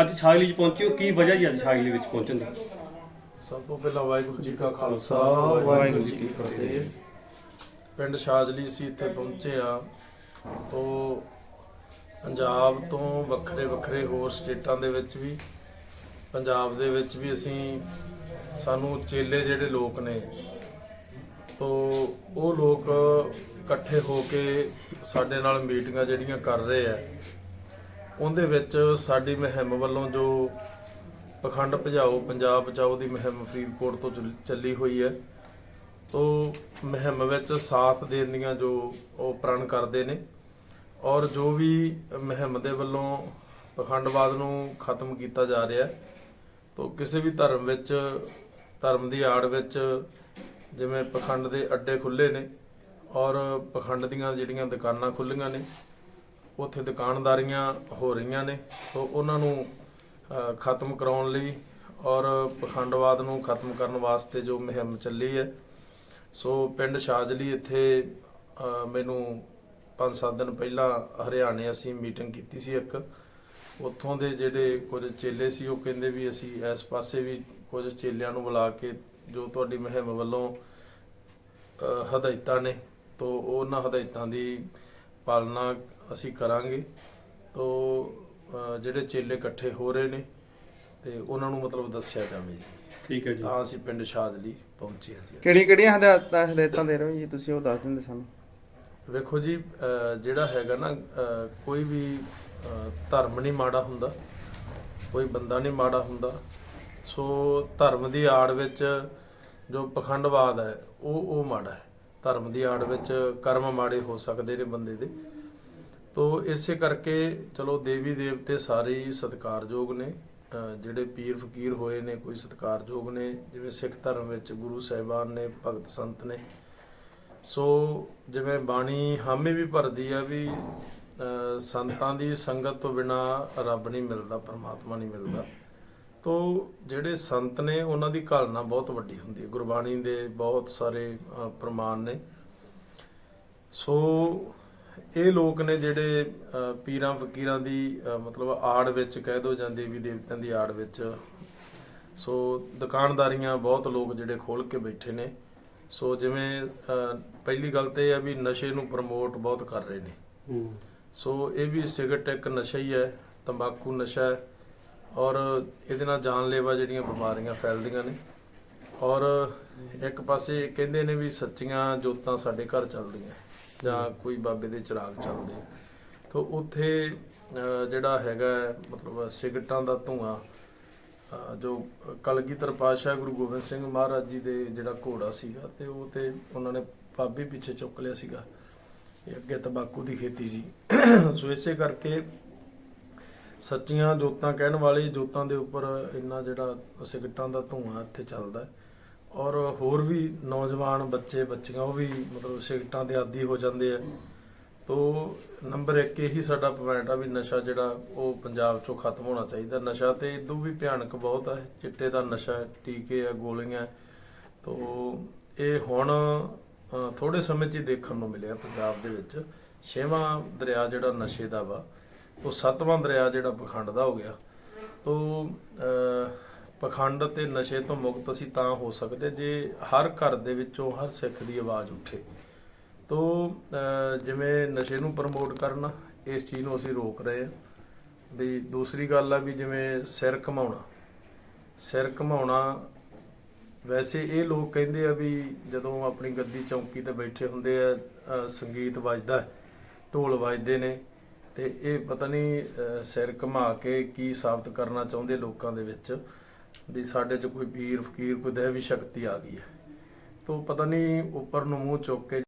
ਅੱਜ ਛਾਗਲੀ 'ਚ ਪਹੁੰਚੇ ਹੋ, ਕੀ ਵਜ੍ਹਾ ਜੀ ਅੱਜ ਛਾਗਲੀ ਵਿੱਚ ਪਹੁੰਚਣ ਦੀ? ਸਭ ਤੋਂ ਪਹਿਲਾਂ ਵਾਹਿਗੁਰੂ ਜੀ ਕਾ ਖਾਲਸਾ, ਵਾਹਿਗੁਰੂ ਜੀ ਕੀ ਫਤਿਹ। ਪਿੰਡ ਸ਼ਾਜਲੀ ਸੀ ਇੱਥੇ ਪਹੁੰਚੇ ਆ ਤੋਂ ਪੰਜਾਬ ਤੋਂ ਵੱਖਰੇ ਵੱਖਰੇ ਹੋਰ ਸਟੇਟਾਂ ਦੇ ਵਿੱਚ ਵੀ, ਪੰਜਾਬ ਦੇ ਵਿੱਚ ਵੀ ਅਸੀਂ ਸਾਨੂੰ ਚੇਲੇ ਜਿਹੜੇ ਲੋਕ ਨੇ, ਤੋਂ ਉਹ ਲੋਕ ਇਕੱਠੇ ਹੋ ਕੇ ਸਾਡੇ ਨਾਲ ਮੀਟਿੰਗਾਂ ਜਿਹੜੀਆਂ ਕਰ ਰਹੇ ਆ। ਉਹਦੇ ਵਿੱਚ ਸਾਡੀ ਮੁਹਿੰਮ ਵੱਲੋਂ ਜੋ ਪਖੰਡ ਭਜਾਓ, ਪੰਜਾਬ ਬਚਾਓ ਦੀ ਮੁਹਿੰਮ ਫਰੀਦਕੋਟ ਤੋਂ ਚੱਲ- ਚੱਲੀ ਹੋਈ ਹੈ। ਤੋ ਮੁਹਿੰਮ ਵਿੱਚ ਸਾਥ ਦੇਣ ਦੀਆਂ ਜੋ ਉਹ ਪ੍ਰਣ ਕਰਦੇ ਨੇ ਔਰ ਜੋ ਵੀ ਮੁਹਿੰਮ ਦੇ ਵੱਲੋਂ ਪਖੰਡਵਾਦ ਨੂੰ ਖਤਮ ਕੀਤਾ ਜਾ ਰਿਹਾ ਹੈ, ਤੋ ਕਿਸੇ ਵੀ ਧਰਮ ਵਿੱਚ, ਧਰਮ ਦੀ ਆੜ ਵਿੱਚ ਜਿਵੇਂ ਪਖੰਡ ਦੇ ਅੱਡੇ ਖੁੱਲੇ ਨੇ ਔਰ ਪਖੰਡ ਦੀਆਂ ਜਿਹੜੀਆਂ ਦੁਕਾਨਾਂ ਖੁੱਲੀਆਂ ਨੇ ਉੱਥੇ ਦੁਕਾਨਦਾਰੀਆਂ ਹੋ ਰਹੀਆਂ ਨੇ, ਸੋ ਉਹਨਾਂ ਨੂੰ ਖਤਮ ਕਰਾਉਣ ਲਈ ਔਰ ਪਖੰਡਵਾਦ ਨੂੰ ਖਤਮ ਕਰਨ ਵਾਸਤੇ ਜੋ ਮੁਹਿੰਮ ਚੱਲੀ ਹੈ। ਸੋ ਪਿੰਡ ਸ਼ਾਜਲੀ ਇੱਥੇ ਮੈਨੂੰ 5-7 ਦਿਨ ਪਹਿਲਾਂ ਹਰਿਆਣੇ ਅਸੀਂ ਮੀਟਿੰਗ ਕੀਤੀ ਸੀ ਇੱਕ। ਉੱਥੋਂ ਦੇ ਜਿਹੜੇ ਕੁਝ ਚੇਲੇ ਸੀ, ਉਹ ਕਹਿੰਦੇ ਵੀ ਅਸੀਂ ਇਸ ਪਾਸੇ ਵੀ ਕੁਝ ਚੇਲਿਆਂ ਨੂੰ ਬੁਲਾ ਕੇ ਜੋ ਤੁਹਾਡੀ ਮੁਹਿੰਮ ਵੱਲੋਂ ਹਦਾਇਤਾਂ ਨੇ, ਤੋਂ ਉਹਨਾਂ ਹਦਾਇਤਾਂ ਦੀ ਪਾਲਣਾ ਅਸੀਂ ਕਰਾਂਗੇ। ਤੋਂ ਜਿਹੜੇ ਚੇਲੇ ਇਕੱਠੇ ਹੋ ਰਹੇ ਨੇ ਤੇ ਉਹਨਾਂ ਨੂੰ ਮਤਲਬ ਦੱਸਿਆ ਜਾਵੇ ਜੀ। ਠੀਕ ਹੈ ਜੀ। ਤਾਂ ਅਸੀਂ ਪਿੰਡ ਸ਼ਾਦਲੀ ਪਹੁੰਚੇ ਹਾਂ ਜੀ। ਕਿਹੜੀ ਕਿਹੜੀਆਂ ਹਦਾਇਤਾਂ ਹਦਾਇਤਾਂ ਦੇ ਰਹੇ ਹੋ ਜੀ? ਤੁਸੀਂ ਉਹ ਦੱਸ ਦਿੰਦੇ ਸਾਨੂੰ। ਵੇਖੋ ਜੀ ਜਿਹੜਾ ਹੈਗਾ ਨਾ ਕੋਈ ਵੀ ਧਰਮ ਨਹੀਂ ਮਾੜਾ ਹੁੰਦਾ। ਕੋਈ ਬੰਦਾ ਨਹੀਂ ਮਾੜਾ ਹੁੰਦਾ। ਸੋ ਧਰਮ ਦੀ ਆੜ ਵਿੱਚ ਜੋ ਪਖੰਡਵਾਦ ਹੈ ਉਹ ਉਹ ਮਾੜਾ ਹੈ। ਧਰਮ ਦੀ ਆੜ ਵਿੱਚ ਕਰਮ ਮਾੜੇ ਹੋ ਸਕਦੇ ਨੇ ਬੰਦੇ ਦੇ। ਤੋ ਇਸੇ ਕਰਕੇ ਚਲੋ ਦੇਵੀ ਦੇਵਤੇ ਸਾਰੇ ਹੀ ਸਤਿਕਾਰਯੋਗ ਨੇ। ਜਿਹੜੇ ਪੀਰ ਫਕੀਰ ਹੋਏ ਨੇ, ਕੋਈ ਸਤਿਕਾਰਯੋਗ ਨੇ, ਜਿਵੇਂ ਸਿੱਖ ਧਰਮ ਵਿੱਚ ਗੁਰੂ ਸਾਹਿਬਾਨ ਨੇ, ਭਗਤ ਸੰਤ ਨੇ। ਸੋ ਜਿਵੇਂ ਬਾਣੀ ਹਾਮੀ ਵੀ ਭਰਦੀ ਆ ਵੀ ਸੰਤਾਂ ਦੀ ਸੰਗਤ ਤੋਂ ਬਿਨਾ ਰੱਬ ਨਹੀਂ ਮਿਲਦਾ, ਪਰਮਾਤਮਾ ਨਹੀਂ ਮਿਲਦਾ। ਤੋ ਜਿਹੜੇ ਸੰਤ ਨੇ ਉਹਨਾਂ ਦੀ ਘਾਲਣਾ ਬਹੁਤ ਵੱਡੀ ਹੁੰਦੀ ਹੈ। ਗੁਰਬਾਣੀ ਦੇ ਬਹੁਤ ਸਾਰੇ ਪ੍ਰਮਾਣ ਨੇ। ਸੋ ਇਹ ਲੋਕ ਨੇ ਜਿਹੜੇ ਪੀਰਾਂ ਫਕੀਰਾਂ ਦੀ ਮਤਲਬ ਆੜ ਵਿੱਚ ਕਹਿ ਦੋ ਜਾਂ ਦੇਵੀ ਦੇਵਤਿਆਂ ਦੀ ਆੜ ਵਿੱਚ। ਸੋ ਦੁਕਾਨਦਾਰੀਆਂ ਬਹੁਤ ਲੋਕ ਜਿਹੜੇ ਖੋਲ ਕੇ ਬੈਠੇ ਨੇ। ਸੋ ਜਿਵੇਂ ਪਹਿਲੀ ਗੱਲ ਤੇ ਇਹ ਹੈ ਵੀ ਨਸ਼ੇ ਨੂੰ ਪ੍ਰਮੋਟ ਬਹੁਤ ਕਰ ਰਹੇ ਨੇ। ਹੂੰ। ਸੋ ਇਹ ਵੀ ਸਿਗਰਟ ਇੱਕ ਨਸ਼ਾ ਹੀ ਹੈ ਤੰਬਾਕੂ ਨਸ਼ਾ ਹੈ। ਔਰ ਇਹਦੇ ਨਾਲ ਜਾਨਲੇਵਾ ਜਿਹੜੀਆਂ ਬਿਮਾਰੀਆਂ ਫੈਲਦੀਆਂ ਨੇ। ਔਰ ਇੱਕ ਪਾਸੇ ਕਹਿੰਦੇ ਨੇ ਵੀ ਸੱਚੀਆਂ ਜੋਤਾਂ ਸਾਡੇ ਘਰ ਚੱਲਦੀਆਂ, ਜਾਂ ਕੋਈ ਬਾਬੇ ਦੇ ਚਿਰਾਗ ਚੱਲਦੇ। ਆ। ਉੱਥੇ ਜਿਹੜਾ ਹੈਗਾ ਮਤਲਬ ਸਿਗਰਟਾਂ ਦਾ ਧੂਆਂ ਜੋ ਕਲਗੀਧਰ ਪਾਤਸ਼ਾਹ ਗੁਰੂ ਗੋਬਿੰਦ ਸਿੰਘ ਮਹਾਰਾਜ ਜੀ ਦੇ ਜਿਹੜਾ ਘੋੜਾ ਸੀਗਾ ਤੇ ਉਹ ਤੇ ਉਹਨਾਂ ਨੇ ਪਾਬੀ ਪਿੱਛੇ ਚੁੱਕ ਲਿਆ ਸੀਗਾ। ਇਹ ਅੱਗੇ ਤੰਬਾਕੂ ਦੀ ਖੇਤੀ ਸੀ। ਸੋ ਇਸੇ ਕਰਕੇ ਸੱਚੀਆਂ ਜੋਤਾਂ ਕਹਿਣ ਵਾਲੇ ਜੋਤਾਂ ਦੇ ਉੱਪਰ ਇੰਨਾ ਜਿਹੜਾ ਸਿਗਟਾਂ ਦਾ ਧੂਆਂ ਇੱਥੇ ਚੱਲਦਾ ਔਰ ਹੋਰ ਵੀ ਨੌਜਵਾਨ ਬੱਚੇ ਬੱਚੀਆਂ ਉਹ ਵੀ ਮਤਲਬ ਸਿਗਟਾਂ ਦੇ ਆਦੀ ਹੋ ਜਾਂਦੇ ਆ। ਤੋ ਨੰਬਰ 1 ਇਹੀ ਸਾਡਾ ਪੁਆਇੰਟ ਆ ਵੀ ਨਸ਼ਾ ਜਿਹੜਾ ਉਹ ਪੰਜਾਬ ਚੋਂ ਖਤਮ ਹੋਣਾ ਚਾਹੀਦਾ। ਨਸ਼ਾ ਤੇ ਇਦੋਂ ਵੀ ਭਿਆਨਕ ਬਹੁਤ ਹੈ ਚਿੱਟੇ ਦਾ ਨਸ਼ਾ ਟੀਕੇ ਆ ਗੋਲੀਆਂ। ਤੋ ਇਹ ਹੁਣ ਅ, ਥੋੜੇ ਸਮੇਂ 'ਚ ਹੀ ਦੇਖਣ ਨੂੰ ਮਿਲਿਆ ਪੰਜਾਬ ਦੇ ਵਿੱਚ। ਛੇਵਾਂ ਦਰਿਆ ਜਿਹੜਾ ਨਸ਼ੇ ਦਾ ਵਾ ਉਹ ਸੱਤਵਾਂ ਦਰਿਆ ਜਿਹੜਾ ਪਖੰਡ ਦਾ ਹੋ ਗਿਆ। ਤੋ ਅ, ਪਖੰਡ ਤੇ ਨਸ਼ੇ ਤੋਂ ਮੁਕਤ ਅਸੀਂ ਤਾਂ ਹੋ ਸਕਦੇ ਜੇ ਹਰ ਘਰ ਦੇ ਵਿੱਚੋਂ ਹਰ ਸਿੱਖ ਦੀ ਆਵਾਜ਼ ਉੱਠੇ। ਤੋ ਜਿਵੇਂ ਨਸ਼ੇ ਨੂੰ ਪ੍ਰਮੋਟ ਕਰਨਾ ਇਸ ਚੀਜ਼ ਨੂੰ ਅਸੀਂ ਰੋਕ ਰਹੇ ਹਾਂ। ਵੀ ਦੂਸਰੀ ਗੱਲ ਆ ਵੀ ਜਿਵੇਂ ਸਿਰ ਘਮਾਉਣਾ। ਸਿਰ ਘਮਾਉਣਾ ਵੈਸੇ ਇਹ ਲੋਕ ਕਹਿੰਦੇ ਆ ਵੀ ਜਦੋਂ ਆਪਣੀ ਗੱਦੀ ਚੌਂਕੀ ਤੇ ਬੈਠੇ ਹੁੰਦੇ ਆ ਸੰਗੀਤ ਵੱਜਦਾ ਢੋਲ ਵੱਜਦੇ ਨੇ। ਤੇ ਇਹ ਪਤਾ ਨਹੀਂ ਸਿਰ ਘੁਮਾ ਕੇ ਕੀ ਸਾਬਤ ਕਰਨਾ ਚਾਹੁੰਦੇ ਲੋਕਾਂ ਦੇ ਵਿੱਚ ਵੀ ਸਾਡੇ 'ਚ ਕੋਈ ਪੀਰ ਫਕੀਰ, ਕੋਈ ਦੈਵੀ ਸ਼ਕਤੀ ਆ ਗਈ ਹੈ। ਤੋਂ ਪਤਾ ਨਹੀਂ, ਉੱਪਰ ਨੂੰ ਮੂੰਹ ਚੁੱਕ ਕੇ